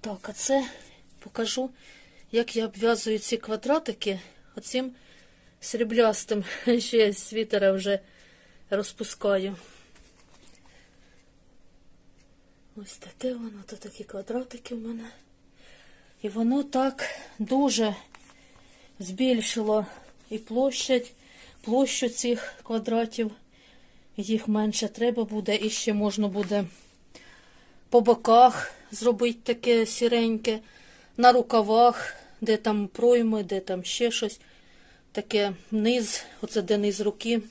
Так, а це покажу, як я обв'язую ці квадратики оцим сріблястим. Ще з світера вже розпускаю. Ось таке воно, то такі квадратики в мене. І воно так дуже збільшило і площадь, площу цих квадратів. Їх менше треба буде, і ще можна буде по боках зробити таке сіреньке, на рукавах, де там пройми, де там ще щось. Таке низ, оце де низ руки.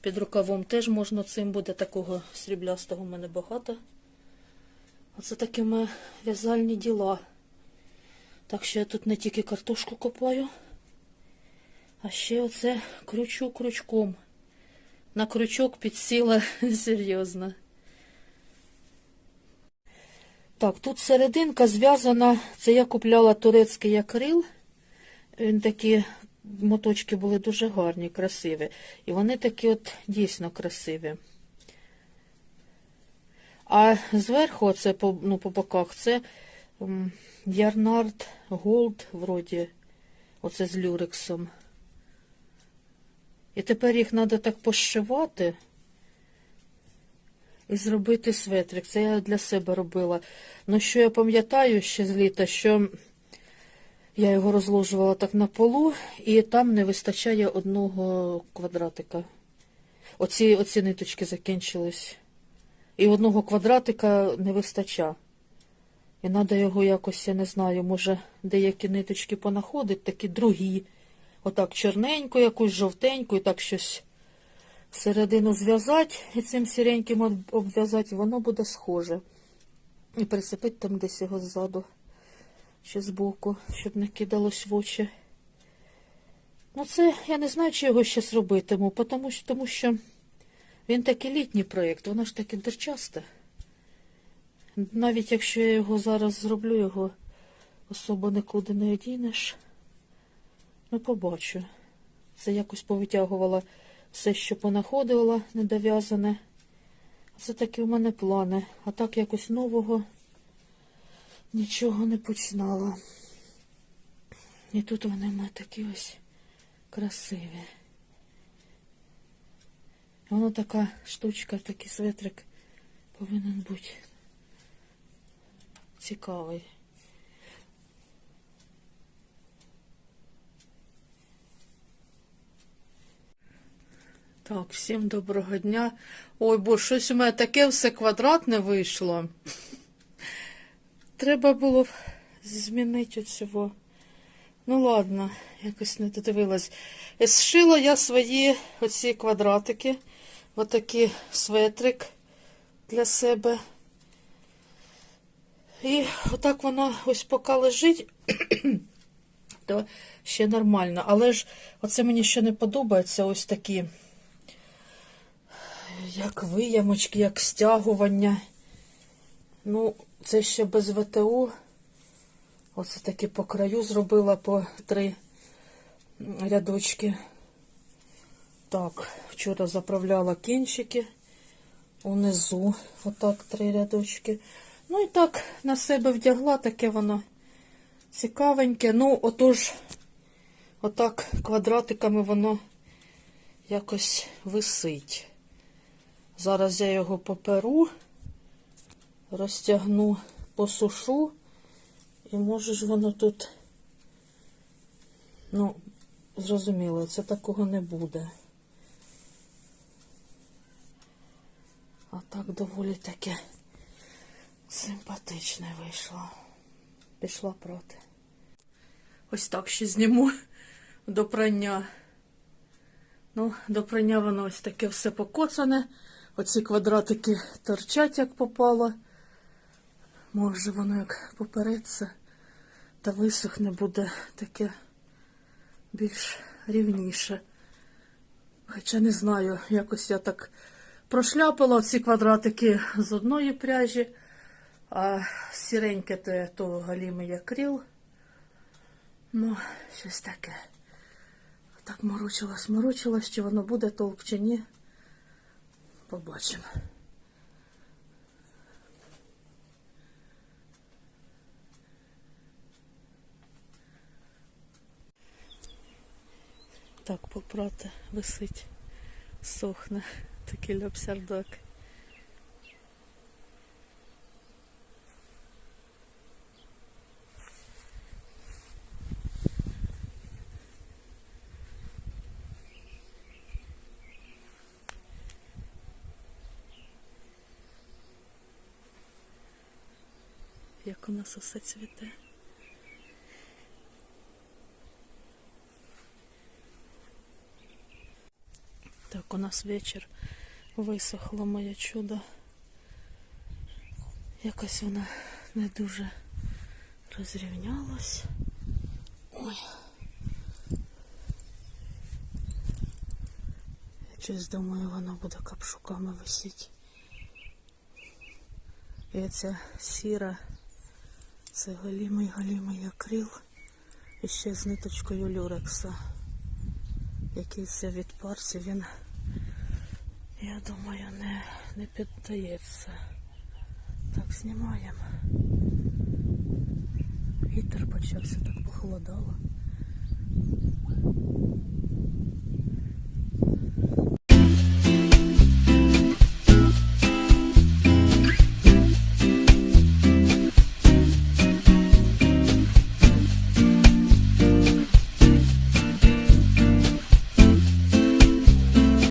Під рукавом теж можна цим буде такого сріблястого в мене багато. Оце такі ми в'язальні діла. Так що я тут не тільки картошку копаю, а ще оце кручу крючком. На крючок підсіла серйозно. Так, тут серединка зв'язана. Це я купляла турецький акрил. Він такі моточки були дуже гарні, красиві. І вони такі от дійсно красиві. А зверху, оце по, ну, по боках, це Ярнард Голд, вроді, оце з люрексом. І тепер їх треба так пошивати і зробити светрик. Це я для себе робила. Ну, що я пам'ятаю ще з літа, що я його розложувала так на полу, і там не вистачає одного квадратика. Оці, оці ниточки закінчились. І одного квадратика не вистача. І треба його якось, я не знаю, може, деякі ниточки понаходить, такі другі. Отак чорненьку, якусь жовтеньку, і так щось середину зв'язати і цим сіреньким обв'язати, воно буде схоже. І присипити там десь його ззаду, ще збоку, щоб не кидалось в очі. Ну, це я не знаю, чи його ще зробитиму, тому тому що він такий літній проєкт, воно ж таке дерчасте. Навіть якщо я його зараз зроблю, його особо нікуди не одінеш. Ну, побачу. Це якось повитягувала все, що понаходила недов'язане. Це такі у мене плани. А так якось нового нічого не починала. І тут вони в мене такі ось красиві. Воно така штучка, такий светрик повинен бути цікавий. Так, всім доброго дня. Ой, бо щось у мене таке все квадратне вийшло. Треба було змінити цього. Ну ладно, якось не додивилась. Е, Зшила я свої оці квадратики, отакий светрик для себе. І отак воно ось поки лежить, то ще нормально. Але ж оце мені ще не подобається ось такі як виямочки, як стягування. Ну, це ще без ВТО. Оце таки по краю зробила по три рядочки. Так, вчора заправляла кінчики унизу. Отак три рядочки. Ну і так на себе вдягла, таке воно цікавеньке. Ну, отож, отак квадратиками воно якось висить. Зараз я його поперу, розтягну, посушу, і може ж воно тут, ну, зрозуміло, це такого не буде. А так доволі таке симпатичне вийшло. Пішла проти. Ось так ще зніму до прання. Ну, до прання воно ось таке все покоцане. Оці квадратики торчать, як попало. Може, воно як попереться та висохне буде таке більш рівніше. Хоча не знаю, якось я так прошляпала ці квадратики з одної пряжі, а сіреньке те то галімий акрил. Ну, щось таке. Так морочилась, морочилась, чи воно буде толк, чи ні побачимо. Так, попрати висить, сохне, такий ляпсярдак. У нас усе цвіте. Так, у нас вечір висохло моє чудо. Якось воно не дуже розрівнялось. Ой. Я щось думаю, воно буде капшуками висіти. І ця сіра, це голімий голімий акрил. І ще з ниточкою люрекса якийсь від парці, він, я думаю, не, не піддається. Так, знімаємо. Вітер почався, так похолодало.